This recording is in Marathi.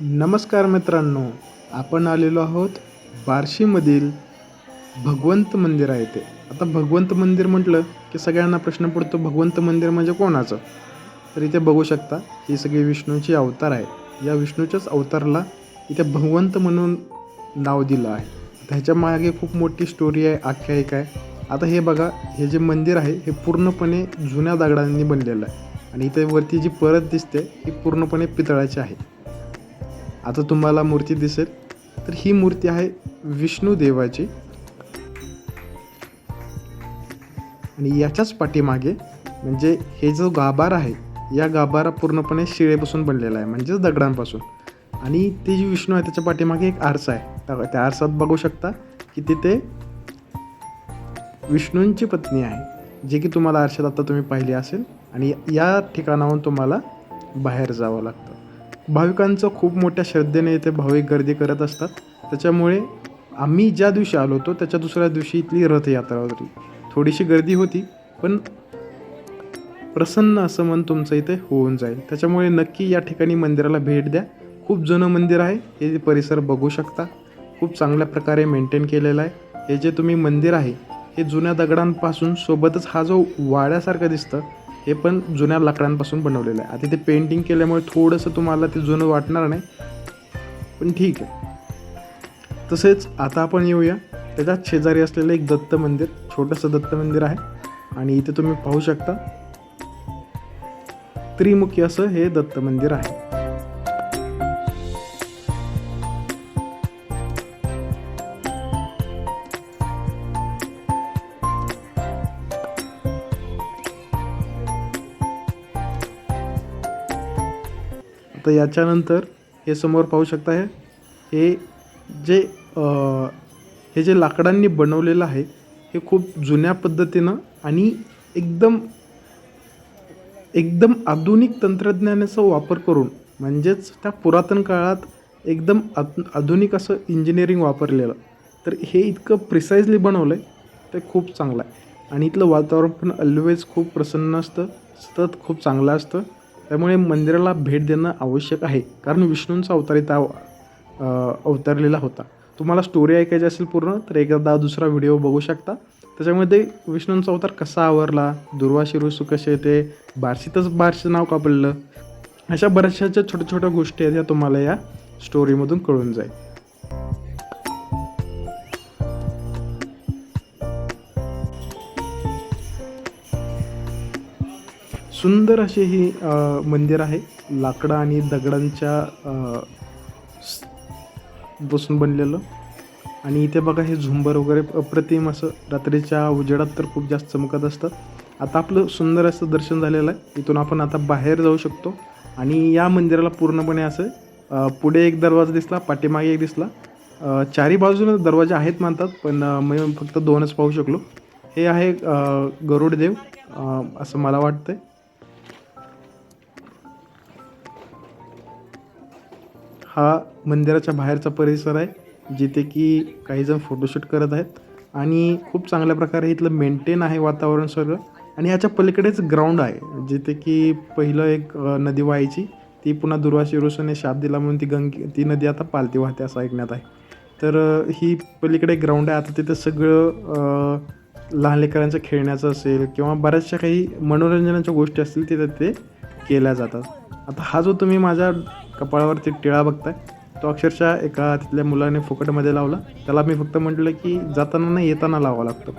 नमस्कार मित्रांनो आपण आलेलो आहोत बार्शीमधील भगवंत मंदिर आहे ते. आता भगवंत मंदिर म्हटलं की सगळ्यांना प्रश्न पडतो भगवंत मंदिर म्हणजे कोणाचं? तर इथे बघू शकता ही सगळी विष्णूची अवतार आहे. या विष्णूच्याच अवतारला इथे भगवंत म्हणून नाव दिलं आहे. त्याच्यामागे खूप मोठी स्टोरी आहे आख्यायिका आहे. आता हे बघा हे जे मंदिर आहे हे पूर्णपणे जुन्या दगडांनी बनलेलं आहे. आणि इथे वरती जी परत दिसते ही पूर्णपणे पितळाची आहे. आता तुम्हाला मूर्ती दिसेल. तर ही मूर्ती आहे विष्णू देवाची. आणि याच्याच पाठीमागे म्हणजे हे जो गाभार आहे या गाभारा पूर्णपणे शिळेपासून बनलेला आहे म्हणजेच दगडांपासून. आणि ते जी विष्णू आहे त्याच्या पाठीमागे एक आरसा आहे. त्या- त्या आरसात बघू शकता की तिथे विष्णूंची पत्नी आहे जे की तुम्हाला आरशात आता तुम्ही पाहिली असेल. आणि या ठिकाणाहून तुम्हाला बाहेर जावं लागतं. भाविकांचं खूप मोठ्या श्रद्धेने इथे भाविक गर्दी करत असतात. त्याच्यामुळे आम्ही ज्या दिवशी आलो होतो त्याच्या दुसऱ्या दिवशी इथली रथयात्रा होती. थोडीशी गर्दी होती पण प्रसन्न असं मन तुमचं इथे होऊन जाईल. त्याच्यामुळे नक्की या ठिकाणी मंदिराला भेट द्या. खूप जुनं मंदिर आहे हे परिसर बघू शकता. खूप चांगल्या प्रकारे मेंटेन केलेलं आहे. हे जे तुम्ही मंदिर आहे हे जुन्या दगडांपासून सोबतच हा जो वाड्यासारखं दिसतं हे पण जुन्या लाकडांपासून बनवलेलं आहे. आता ते पेंटिंग केल्यामुळे थोडंसं तुम्हाला ते जुनं वाटणार नाही पण ठीक आहे. तसेच आता आपण येऊया. त्याच्यात शेजारी असलेलं एक दत्त मंदिर छोटंसं दत्त मंदिर आहे. आणि इथे तुम्ही पाहू शकता त्रिमुखी असं हे दत्त मंदिर आहे. तर याच्यानंतर हे समोर पाहू शकता हे हे जे हे जे लाकडांनी बनवलेलं आहे हे खूप जुन्या पद्धतीनं आणि एकदम एकदम आधुनिक तंत्रज्ञानाचा वापर करून म्हणजेच त्या पुरातन काळात एकदम आधुनिक असं इंजिनिअरिंग वापरलेलं. तर हे इतकं प्रिसाईजली बनवलं आहे ते खूप चांगलं आहे. आणि इथलं वातावरण पण ऑलवेज खूप प्रसन्न असतं सतत खूप चांगलं असतं. त्यामुळे मंदिराला भेट देणं आवश्यक आहे. कारण विष्णूंचा अवतार इथं अवतरलेला होता. तुम्हाला स्टोरी ऐकायची असेल पूर्ण तर एकदा दुसरा व्हिडिओ बघू शकता. त्याच्यामध्ये विष्णूंचा अवतार कसा आवरला दुर्वाशी ऋषू कसे येते बारशीतच बारशीचं नाव का पडलं? अशा बऱ्याचशा ज्या छोट्या छोट्या गोष्टी आहेत या तुम्हाला या स्टोरीमधून कळून जाईल. सुंदर असे ही मंदिर आहे. लाकडं आणि दगडांच्या बसून बनलेलं. आणि इथे बघा हे झुंबर वगैरे अप्रतिम असं. रात्रीच्या उजेडात तर खूप जास्त चमकत असतं आता आपलं सुंदर असं दर्शन झालेलं आहे. इथून आपण आता बाहेर जाऊ शकतो. आणि या मंदिराला पूर्णपणे असं पुढे एक दरवाजा दिसला पाठीमागे एक दिसला. चारी बाजूने दरवाजे आहेत मानतात पण मी फक्त दोनच पाहू शकलो. हे आहे गरुडदेव असं मला वाटतंय. हा मंदिराच्या बाहेरचा परिसर आहे जिथे की काही जण फोटोशूट करत आहेत. आणि खूप चांगल्या प्रकारे इथलं मेंटेन आहे वातावरण सगळं. आणि ह्याच्या पलीकडेच ग्राउंड आहे जिथे की पहिलं एक नदी व्हायची. ती पुन्हा दुर्वाशी ऋषूने शाप दिला म्हणून ती गंगे ती नदी आता पालती वाहते असं ऐकण्यात आहे. तर ही पलीकडे ग्राउंड आहे. आता तिथं सगळं लहान लेकरांचं खेळण्याचं असेल किंवा बऱ्याचशा काही मनोरंजनाच्या गोष्टी असतील तिथं ते केल्या जातात. आता हा जो तुम्ही माझ्या कपाळावरती टिळा बघताय. तो अक्षरशः एका तिथल्या मुलाने फुकटमध्ये लावला. त्याला मी फक्त म्हटलं की जाताना नाही येताना लावावा लागतो.